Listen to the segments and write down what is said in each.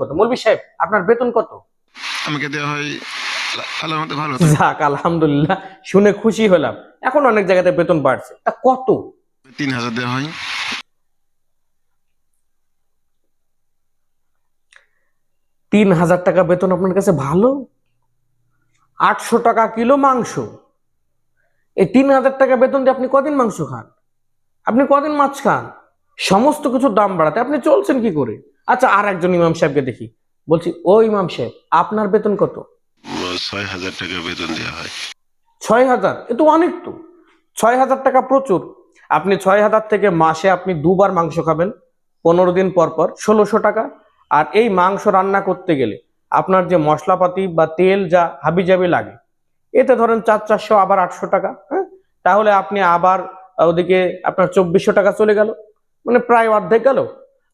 কত? মৌলবী সাহেব আপনার বেতন কত? আমাকে দেওয়া হয় ভালো যাক আলহামদুলিল্লাহ শুনে খুশি হলাম। এখন অনেক জায়গাতে বেতন বাড়ছে। তা কত? তিন হাজার দেওয়া হয়। তিন হাজার টাকা বেতন আপনার কাছে ভালো? আটশো টাকা কিলো মাংস। এই তিন হাজার টাকা বেতন দিয়ে আপনি কদিন মাংস খান? আপনি কদিন মাছ খান? সমস্ত কিছুর দাম বাড়াতে। আপনি চলছেন কি করে? আচ্ছা আর একজন ইমাম সাহেবকে দেখি। বলছি ও ইমাম সাহেব আপনার বেতন কত? ছয় হাজার টাকা বেতন দেওয়া হয়। ছয় হাজার? এ তো অনেক তো। ছয় হাজার টাকা প্রচুর। আপনি ছয় হাজার থেকে মাসে আপনি দুবার মাংস খাবেন পনেরো দিন পর পর ষোলোশো টাকা। আর এই মাংস রান্না করতে গেলে আপনার যে মশলাপাতি বা তেল যা হাবিজাবি লাগে এতে ধরেন চার চারশো আবার আটশো টাকা হ্যাঁ? তাহলে আপনি আবার ওদিকে আপনার চব্বিশশো টাকা চলে গেল। মানে প্রায় অর্ধেক গেল।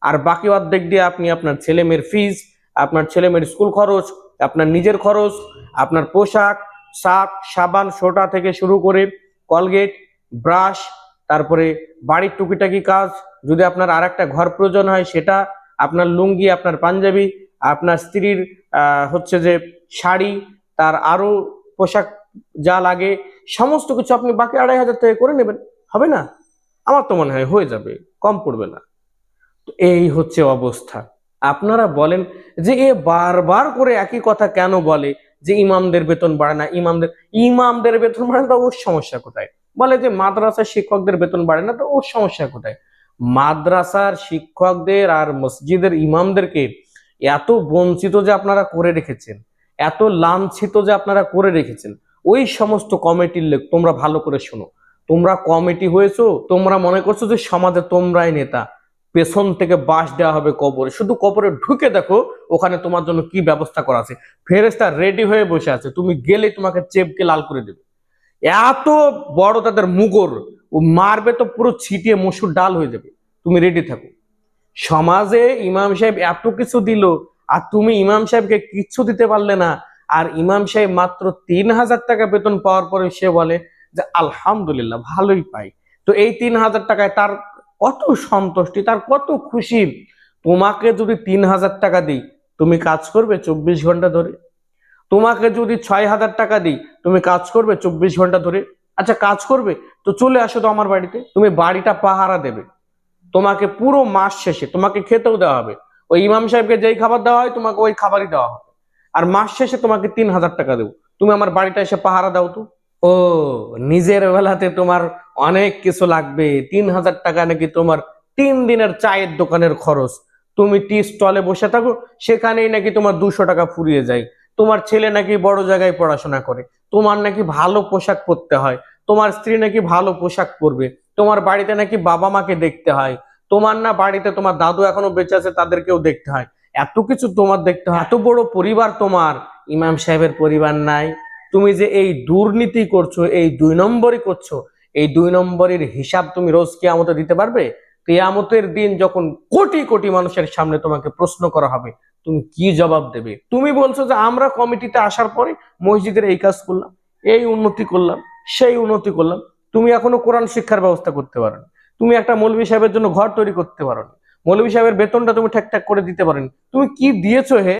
আর বাকি অর্ধেক দিয়ে আপনি আপনার ছেলে মেয়ের ফিজ আপনার ছেলে মেয়ের স্কুল খরচ, আপনার নিজের খরচ, আপনার পোশাক সাপ সাবান সোটা থেকে শুরু করে কলগেট ব্রাশ তারপরে বাড়ির টুকিটাকি কাজ, যদি আপনার আর একটা ঘর প্রয়োজন হয় সেটা, আপনার লুঙ্গি, আপনার পাঞ্জাবি, আপনার স্ত্রীর হচ্ছে যে শাড়ি, তার আরও পোশাক যা লাগে, সমস্ত কিছু আপনি বাকি আড়াই হাজার থেকে করে নেবেন। হবে না? আমার তো মনে হয় হয়ে যাবে, কম পড়বে না। এই হচ্ছে অবস্থা। আপনারা বলেন যে এ বারবার করে একই কথা কেন বলে যে ইমামদের বেতন বাড়ে না? ইমামদের ইমামদের বেতন বাড়ে না তো ওর সমস্যা কোথায়? বলে যে মাদ্রাসার শিক্ষকদের বেতন বাড়ে না তো ওর সমস্যা কোথায়? মাদ্রাসার শিক্ষকদের আর মসজিদের ইমামদেরকে এত বঞ্চিত যে আপনারা করে রেখেছেন, এত লাঞ্ছিত যে আপনারা করে রেখেছেন, ওই সমস্ত কমিটির লোক তোমরা ভালো করে শোনো। তোমরা কমিটি হয়েছো, তোমরা মনে করছ যে সমাজে তোমরাই নেতা। পেছন থেকে বাস দেওয়া হবে কবরে। শুধু কবরে ঢুকে দেখো, ওখানে তোমার জন্য কি ব্যবস্থা করা আছে। ফেরেস্তা রেডি হয়ে বসে আছে। তুমি গেলে তোমাকে চেপকে লাল করে দেবে। এত বড় তাদের মুগর, ও মারবে তো পুরো ছিটিয়ে মসুর ডাল হয়ে যাবে। তুমি রেডি থাকো। সমাজে ইমাম সাহেব এত কিছু দিল, আর তুমি ইমাম সাহেবকে কিচ্ছু দিতে পারলে না। আর ইমাম সাহেব মাত্র তিন হাজার টাকা বেতন পাওয়ার পরে সে বলে যে, আলহামদুলিল্লাহ, ভালোই পাই। তো এই তিন হাজার টাকায় তার কত সন্তুষ্টি, তার কত খুশি। তোমাকে যদি তিন হাজার টাকা দিই, তুমি কাজ করবে চব্বিশ ঘণ্টা ধরে। তোমাকে যদি ছয় হাজার টাকা দিই, তুমি কাজ করবে চব্বিশ ঘণ্টা ধরে। আচ্ছা কাজ করবে? তো চলে আসো তো আমার বাড়িতে। তুমি বাড়িটা পাহারা দেবে। তোমাকে পুরো মাস শেষে তোমাকে খেতেও দেওয়া হবে। ওই ইমাম সাহেবকে যেই খাবার দেওয়া হয়, তোমাকে ওই খাবারই দেওয়া হবে। আর মাস শেষে তোমাকে তিন হাজার টাকা দেবো। তুমি আমার বাড়িটা এসে পাহারা দাও তো। ও, নিজের বেলাতে তোমার অনেক কিছু লাগবে। তিন হাজার টাকা নাকি তোমার তিন দিনের চায়ের দোকানের খরচ। তুমি টি স্টলে বসে থাকো, সেখানেই নাকি তোমার দুশো টাকা ফুরিয়ে যায়। তোমার ছেলে নাকি বড় জায়গায় পড়াশোনা করে। তোমার নাকি ভালো পোশাক পরতে হয়। তোমার স্ত্রী নাকি ভালো পোশাক পরবে। তোমার বাড়িতে নাকি বাবা মাকে দেখতে হয়। তোমার না বাড়িতে তোমার দাদু এখনও বেঁচে আছে, তাদেরকেও দেখতে হয়। এত কিছু তোমার দেখতে হয়। এত বড় পরিবার তোমার। ইমাম সাহেবের পরিবার নাই। তুমি যে এই দুর্নীতি করছ, এই দুই নম্বরই করছ, এই দুই নম্বরের হিসাব তুমি রোজ কেয়ামতে দিতে পারবে? কেয়ামতের দিন যখন কোটি কোটি মানুষের সামনে তোমাকে প্রশ্ন করা হবে, তুমি কি জবাব দেবে? তুমি বলছো যে আমরা কমিটিতে আসার পরে মসজিদের এই কাজ করলাম, এই উন্নতি করলাম, সেই উন্নতি করলাম। তুমি এখনও কোরআন শিক্ষার ব্যবস্থা করতে পারো তুমি একটা মৌলভী সাহেবের জন্য ঘর তৈরি করতে পারো মৌলভী সাহেবের বেতনটা তুমি ঠিকঠাক করে দিতে পারোনি তুমি কি দিয়েছ হে?